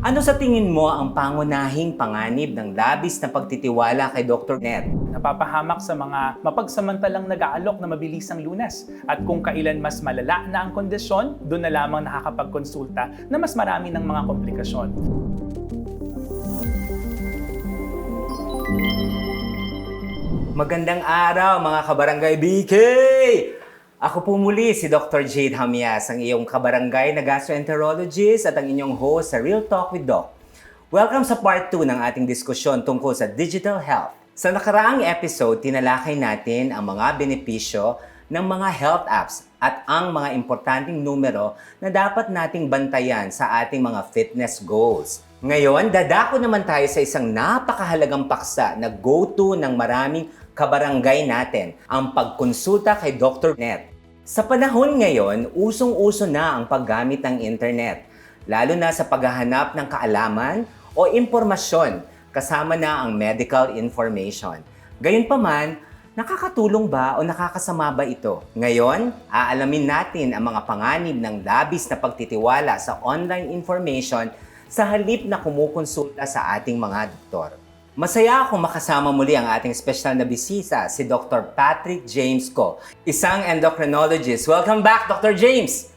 Ano sa tingin mo ang pangunahing panganib ng labis na pagtitiwala kay Dr. Net? napapahamak sa mga mapagsamantalang nag-aalok na mabilisang lunas. At kung kailan mas malala na ang kondisyon, doon na lamang nakakapagkonsulta na mas marami ng mga komplikasyon. Magandang araw mga kabarangay BK! Ako po muli si Dr. Jade Hamias, ang iyong kabarangay na gastroenterologist at ang inyong host sa Real Talk with Doc. Welcome sa part 2 ng ating diskusyon tungkol sa digital health. Sa nakaraang episode, tinalakay natin ang mga benepisyo ng mga health apps at ang mga importanteng numero na dapat nating bantayan sa ating mga fitness goals. Ngayon, dadako naman tayo sa isang napakahalagang paksa na go-to ng maraming kabarangay natin, ang pagkonsulta kay Dr. Net. Sa panahon ngayon, usong-uso na ang paggamit ng internet, lalo na sa paghahanap ng kaalaman o impormasyon kasama na ang medical information. Gayunpaman, nakakatulong ba o nakakasama ba ito? Ngayon, aalamin natin ang mga panganib ng labis na pagtitiwala sa online information sa halip na kumukonsulta sa ating mga doktor. Masaya akong makasama muli ang ating special na bisita, si Dr. Patrick James Ko, isang endocrinologist. Welcome back, Dr. James!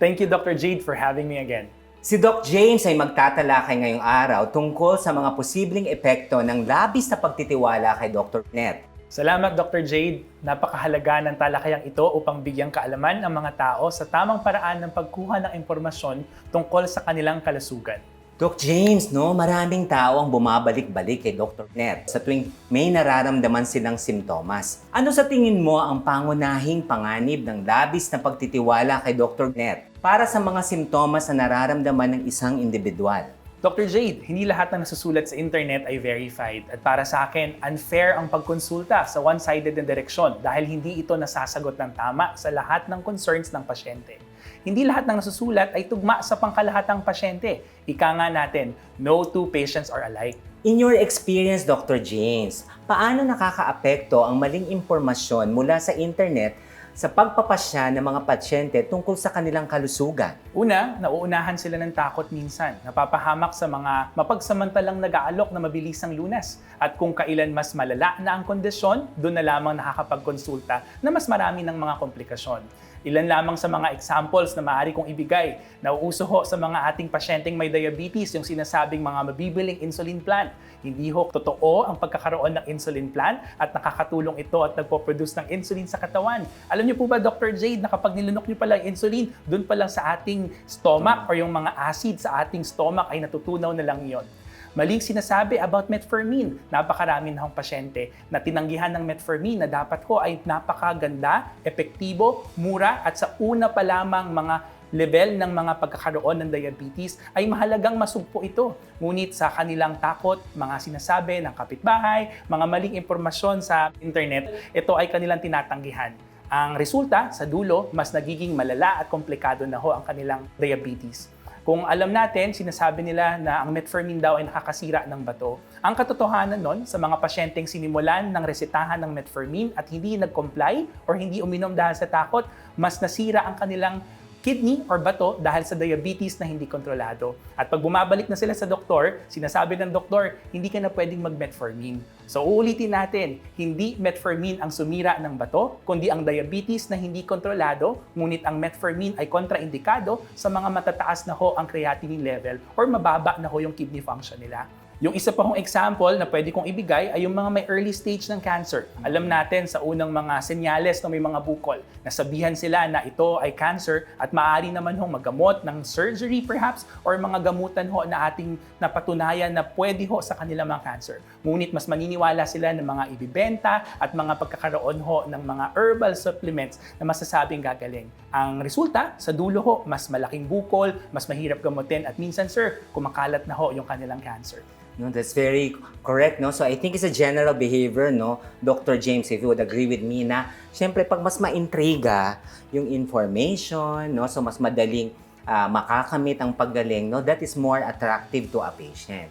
Thank you, Dr. Jade, for having me again. Si Doc James ay magtatalakay ngayong araw tungkol sa mga posibleng epekto ng labis na pagtitiwala kay Dr. Net. Salamat, Dr. Jade. Napakahalaga ng talakayang ito upang bigyang kaalaman ang mga tao sa tamang paraan ng pagkuha ng impormasyon tungkol sa kanilang kalasugan. Doc James, no, maraming tao ang bumabalik-balik kay Dr. Net sa tuwing may nararamdaman silang simptomas. Ano sa tingin mo ang pangunahing panganib ng labis na pagtitiwala kay Dr. Net para sa mga simptomas na nararamdaman ng isang individual? Dr. Jade, hindi lahat ng nasusulat sa internet ay verified. At para sa akin, unfair ang pagkonsulta sa one-sided na direksyon dahil hindi ito nasasagot ng tama sa lahat ng concerns ng pasyente. Hindi lahat ng nasusulat ay tugma sa pangkalahatang pasyente. Ika nga natin, no two patients are alike. In your experience, Dr. James, paano nakakaapekto ang maling impormasyon mula sa internet sa pagpapasya ng mga pasyente tungkol sa kanilang kalusugan? Una, nauunahan sila ng takot minsan. Napapahamak sa mga mapagsamantalang nag-aalok na mabilisang lunas. At kung kailan mas malala na ang kondisyon, doon na lamang nakakapagkonsulta na mas marami ng mga komplikasyon. Ilan lamang sa mga examples na maaari kong ibigay. Nauuso ho sa mga ating pasyenteng may diabetes yung sinasabing mga mabibiling insulin plan. Hindi ho totoo ang pagkakaroon ng insulin plan at nakakatulong ito at nagpo-produce ng insulin sa katawan. Alam niyo po ba, Dr. Jade, na kapag nilunok niyo pala ang insulin, doon pa lang sa ating stomach or yung mga acid sa ating stomach ay natutunaw na lang yon. Maling sinasabi about metformin. Napakarami na akong pasyente na tinanggihan ng metformin na dapat ko ay napakaganda, epektibo, mura at sa una pa lamang mga level ng mga pagkakaroon ng diabetes ay mahalagang masugpo ito. Ngunit sa kanilang takot, mga sinasabi ng kapitbahay, mga maling impormasyon sa internet, ito ay kanilang tinatanggihan. Ang resulta, sa dulo, mas nagiging malala at komplikado na ho ang kanilang diabetes. Kung alam natin, sinasabi nila na ang metformin daw ay nakakasira ng bato. Ang katotohanan nun, sa mga pasyenteng sinimulan ng resetahan ng metformin at hindi nag-comply or hindi uminom dahil sa takot, mas nasira ang kanilang kidney or bato dahil sa diabetes na hindi kontrolado. At pag bumabalik na sila sa doktor, sinasabi ng doktor, hindi ka na pwedeng mag-metformin. So uulitin natin, hindi metformin ang sumira ng bato, kundi ang diabetes na hindi kontrolado, ngunit ang metformin ay kontraindikado sa mga matataas na ho ang creatinine level or mababa na ho yung kidney function nila. Yung isa pa kong example na pwede kong ibigay ay yung mga may early stage ng cancer. Alam natin sa unang mga senyales na may mga bukol, nasabihan sila na ito ay cancer at maaari naman hong maggamot ng surgery perhaps or mga gamutan ho na ating napatunayan na pwede ho sa kanilang mga cancer. Ngunit mas maniniwala sila ng mga ibibenta at mga pagkakaroon ho ng mga herbal supplements na masasabing gagaling. Ang resulta, sa dulo ho, mas malaking bukol, mas mahirap gamutin at minsan sir, kumakalat na ho yung kanilang cancer. No, that's very correct, no? So I think it's a general behavior, no? Dr. James, if you would agree with me na, syempre pag mas maintriga yung information, no? So mas madaling ah, makakamit ang paggaling, no? That is more attractive to a patient.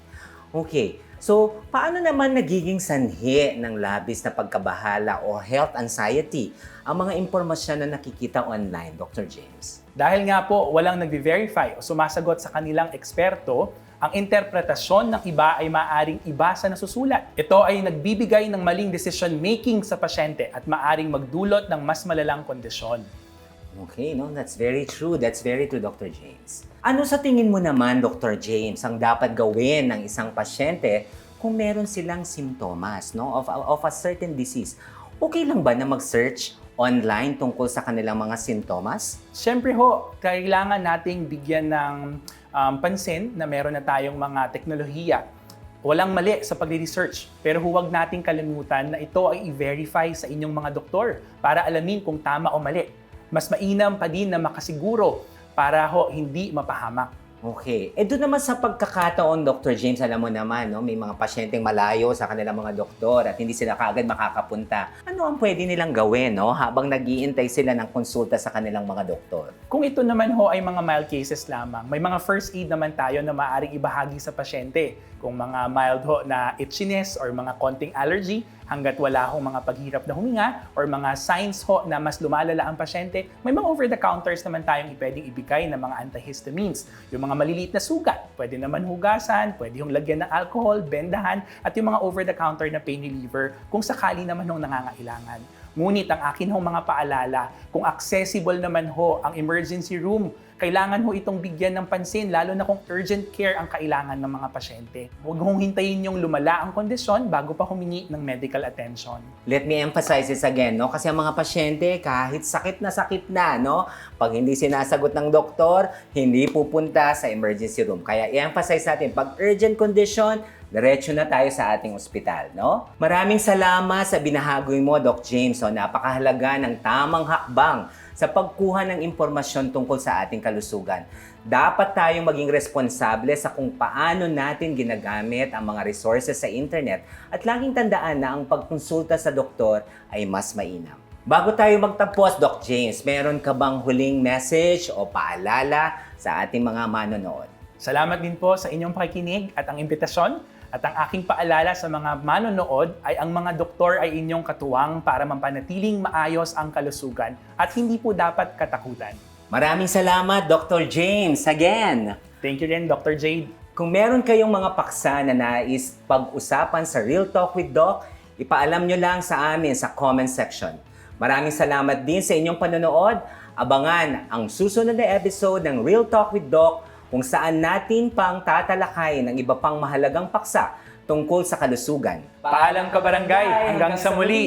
Okay. So, paano naman nagiging sanhi ng labis na pagkabahala o health anxiety ang mga impormasyon na nakikita online, Dr. James? Dahil nga po walang nagbe-verify o sumasagot sa kanilang eksperto, Ang interpretasyon ng iba ay maaring iba sa nasusulat. Ito ay nagbibigay ng maling decision-making sa pasyente at maaring magdulot ng mas malalang kondisyon. Okay, no? That's very true. That's very true, Dr. James. Ano sa tingin mo naman, Dr. James, ang dapat gawin ng isang pasyente kung meron silang simptomas no, of, of a certain disease? Okay lang ba na mag-search online tungkol sa kanilang mga sintomas? Siyempre ho, kailangan nating bigyan ng um, pansin na meron na tayong mga teknolohiya. Walang mali sa pagre-research, pero huwag nating kalimutan na ito ay i-verify sa inyong mga doktor para alamin kung tama o mali. Mas mainam pa din na makasiguro para ho hindi mapahamak. Okay. Eh doon naman sa pagkakataon, Dr. James, alam mo naman, no, may mga pasyenteng malayo sa kanilang mga doktor at hindi sila kaagad makakapunta. Ano ang pwede nilang gawin no, habang nagiintay sila ng konsulta sa kanilang mga doktor? Kung ito naman ho ay mga mild cases lamang, may mga first aid naman tayo na maaaring ibahagi sa pasyente. Kung mga mild ho na itchiness or mga konting allergy, hanggat wala hong mga paghirap na huminga or mga signs ho na mas lumalala ang pasyente, may mga over-the-counters naman tayong pwedeng ibigay ng mga antihistamines. Yung mga maliliit na sugat, pwede naman hugasan, pwede yung lagyan ng alcohol, bendahan, at yung mga over-the-counter na pain reliever kung sakali naman hong nangangailangan. Ngunit ang akin hong mga paalala, kung accessible naman ho ang emergency room, kailangan ho itong bigyan ng pansin, lalo na kung urgent care ang kailangan ng mga pasyente. Huwag hong hintayin yung lumala ang kondisyon bago pa humingi ng medical attention. Let me emphasize this again, no? Kasi ang mga pasyente, kahit sakit na sakit na, no? Pag hindi sinasagot ng doktor, hindi pupunta sa emergency room. Kaya i-emphasize natin, pag urgent condition, diretso na tayo sa ating ospital, no? Maraming salamat sa binahagoy mo, Doc James. So, napakahalaga ng tamang hakbang sa pagkuha ng impormasyon tungkol sa ating kalusugan. Dapat tayong maging responsable sa kung paano natin ginagamit ang mga resources sa internet at laging tandaan na ang pagkonsulta sa doktor ay mas mainam. Bago tayo magtapos, Doc James, meron ka bang huling message o paalala sa ating mga manonood? Salamat din po sa inyong pakikinig at ang imbitasyon. At ang aking paalala sa mga manonood ay ang mga doktor ay inyong katuwang para mampanatiling maayos ang kalusugan at hindi po dapat katakutan. Maraming salamat, Dr. James, again! Thank you rin, Dr. Jade. Kung meron kayong mga paksa na nais pag-usapan sa Real Talk with Doc, ipaalam nyo lang sa amin sa comment section. Maraming salamat din sa inyong panonood. Abangan ang susunod na episode ng Real Talk with Doc kung saan natin pang tatalakay ng iba pang mahalagang paksa tungkol sa kalusugan. Paalam ka barangay, hanggang sa muli.